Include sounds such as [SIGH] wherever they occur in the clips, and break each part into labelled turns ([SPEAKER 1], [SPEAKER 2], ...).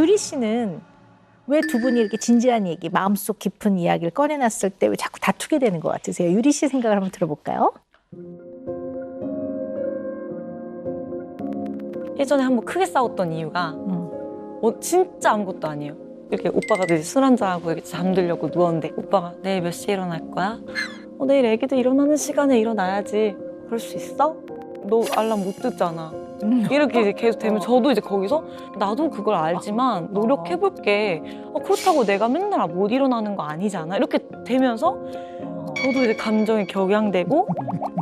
[SPEAKER 1] 유리 씨는 왜 두 분이 이렇게 진지한 얘기, 마음속 깊은 이야기를 꺼내놨을 때 왜 자꾸 다투게 되는 것 같으세요? 유리 씨 생각을 한번 들어볼까요?
[SPEAKER 2] 예전에 한번 크게 싸웠던 이유가
[SPEAKER 1] 음.
[SPEAKER 2] 어, 진짜 아무것도 아니에요. 이렇게 오빠가 이제 술 한잔하고 이렇게 잠들려고 누웠는데 오빠가 내일 몇 시에 일어날 거야? 어, 내일 애기들 일어나는 시간에 일어나야지. 그럴 수 있어? 너 알람 못 듣잖아. 이렇게 이제 계속 되면 저도 이제 거기서 나도 그걸 알지만 노력해볼게. 어, 그렇다고 내가 맨날 못 일어나는 거 아니잖아. 이렇게 되면서 저도 이제 감정이 격양되고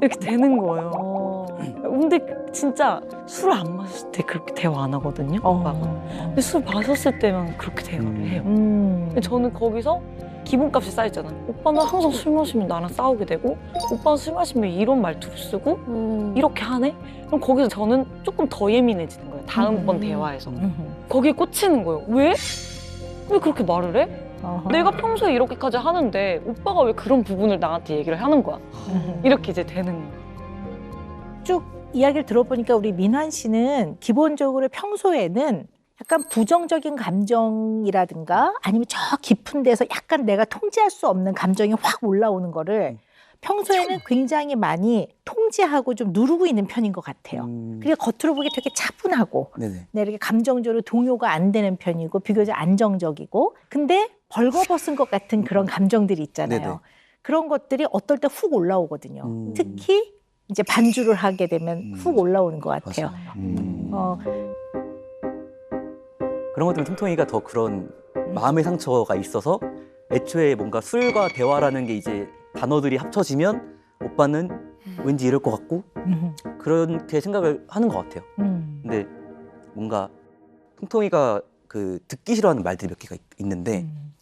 [SPEAKER 2] 이렇게 되는 거예요.
[SPEAKER 1] 어.
[SPEAKER 2] 근데 진짜 술 안 마셨을 때 그렇게 대화 안 하거든요, 오빠가.
[SPEAKER 1] 어.
[SPEAKER 2] 근데 술 마셨을 때만 그렇게 대화를
[SPEAKER 3] 음.
[SPEAKER 2] 해요.
[SPEAKER 1] 음.
[SPEAKER 2] 근데 저는 거기서 기분값이 쌓이잖아요. 오빠는 항상 술 마시면 나랑 싸우게 되고, 오빠는 술 마시면 이런 말투를 쓰고,
[SPEAKER 1] 음.
[SPEAKER 2] 이렇게 하네? 그럼 거기서 저는 조금 더 예민해지는 거예요. 다음번
[SPEAKER 1] 음.
[SPEAKER 2] 대화에서.
[SPEAKER 1] 음.
[SPEAKER 2] 거기에 꽂히는 거예요. 왜? 왜 그렇게 말을 해?
[SPEAKER 1] 어허.
[SPEAKER 2] 내가 평소에 이렇게까지 하는데 오빠가 왜 그런 부분을 나한테 얘기를 하는 거야?
[SPEAKER 1] 음.
[SPEAKER 2] 이렇게 이제 되는 거예요.
[SPEAKER 1] 쭉 이야기를 들어보니까 우리 민환 씨는 기본적으로 평소에는 약간 부정적인 감정이라든가 아니면 저 깊은 데서 약간 내가 통제할 수 없는 감정이 확 올라오는 거를 평소에는 굉장히 많이 통제하고 좀 누르고 있는 편인 것 같아요.
[SPEAKER 3] 음,
[SPEAKER 1] 그리고 겉으로 보기 되게 차분하고
[SPEAKER 3] 네네.
[SPEAKER 1] 네, 이렇게 감정적으로 동요가 안 되는 편이고 비교적 안정적이고 근데 벌거벗은 것 같은 그런 감정들이 있잖아요.
[SPEAKER 3] 네네.
[SPEAKER 1] 그런 것들이 어떨 때 훅 올라오거든요.
[SPEAKER 3] 음.
[SPEAKER 1] 특히 이제 반주를 하게 되면
[SPEAKER 3] 음.
[SPEAKER 1] 훅 올라오는 것 같아요.
[SPEAKER 3] 맞아요. 음.
[SPEAKER 1] 어,
[SPEAKER 3] 그런 것 때문에 통통이가 더 그런
[SPEAKER 1] 음.
[SPEAKER 3] 마음의 상처가 있어서 애초에 뭔가 술과 대화라는 게 이제 단어들이 합쳐지면 오빠는 왠지 이럴 것 같고
[SPEAKER 1] 음,
[SPEAKER 3] 그렇게 생각을 하는 것 같아요.
[SPEAKER 1] 음,
[SPEAKER 3] 근데 뭔가 통통이가 그 듣기 싫어하는 말들이 몇 개가 있- 있는데
[SPEAKER 1] 음,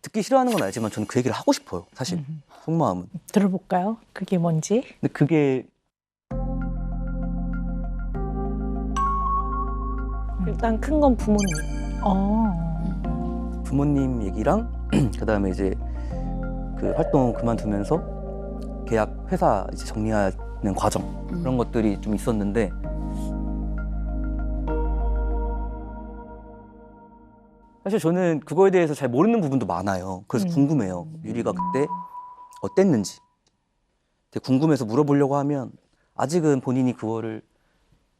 [SPEAKER 3] 듣기 싫어하는 건 알지만 저는 그 얘기를 하고 싶어요. 사실
[SPEAKER 1] 음.
[SPEAKER 3] 속마음은.
[SPEAKER 1] 들어볼까요? 그게 뭔지?
[SPEAKER 3] 근데 그게
[SPEAKER 2] 일단 큰 건 부모님.
[SPEAKER 1] 어,
[SPEAKER 3] 부모님 얘기랑 [CLEARS THROAT] 그다음에 이제 그 활동 그만두면서 계약 회사 이제 정리하는 과정 그런 것들이 좀 있었는데 사실 저는 그거에 대해서 잘 모르는 부분도 많아요. 그래서
[SPEAKER 1] 음.
[SPEAKER 3] 궁금해요. 유리가 그때 어땠는지. 되게 궁금해서 물어보려고 하면 아직은 본인이 그거를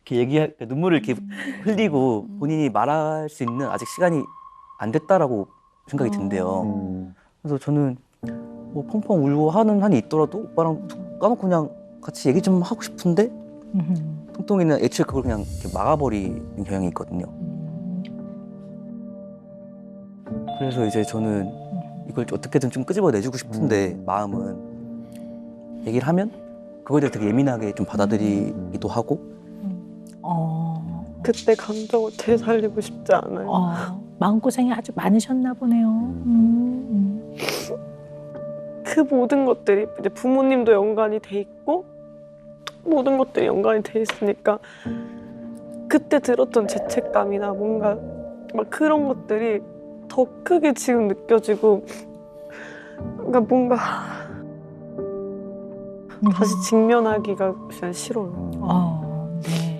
[SPEAKER 3] 이렇게 얘기할 눈물을 이렇게 흘리고 본인이 말할 수 있는 아직 시간이 안 됐다라고 생각이 든대요.
[SPEAKER 4] 음.
[SPEAKER 3] 그래서 저는 뭐 펑펑 울고 하는 한이 있더라도 오빠랑 툭 까놓고 그냥 같이 얘기 좀 하고 싶은데
[SPEAKER 1] 음,
[SPEAKER 3] 통통이는 애초에 그걸 그냥 이렇게 막아버리는 경향이 있거든요.
[SPEAKER 1] 음,
[SPEAKER 3] 그래서 이제 저는 이걸 어떻게든 좀 끄집어내주고 싶은데
[SPEAKER 4] 음.
[SPEAKER 3] 마음은 얘기를 하면 그거에 대해 되게 예민하게 좀 받아들이기도 하고
[SPEAKER 1] 어,
[SPEAKER 5] 그때 감정을 되살리고 싶지 않아요.
[SPEAKER 1] 어, 마음고생이 아주 많으셨나 보네요. 음,
[SPEAKER 5] 그 모든 것들이 이제 부모님도 연관이 돼 있고 모든 것들이 연관이 돼 있으니까 그때 들었던 죄책감이나 뭔가 막 그런 것들이 더 크게 지금 느껴지고 그러니까 뭔가
[SPEAKER 1] 음.
[SPEAKER 5] 다시 직면하기가 진짜 싫어요.
[SPEAKER 1] 어, 네.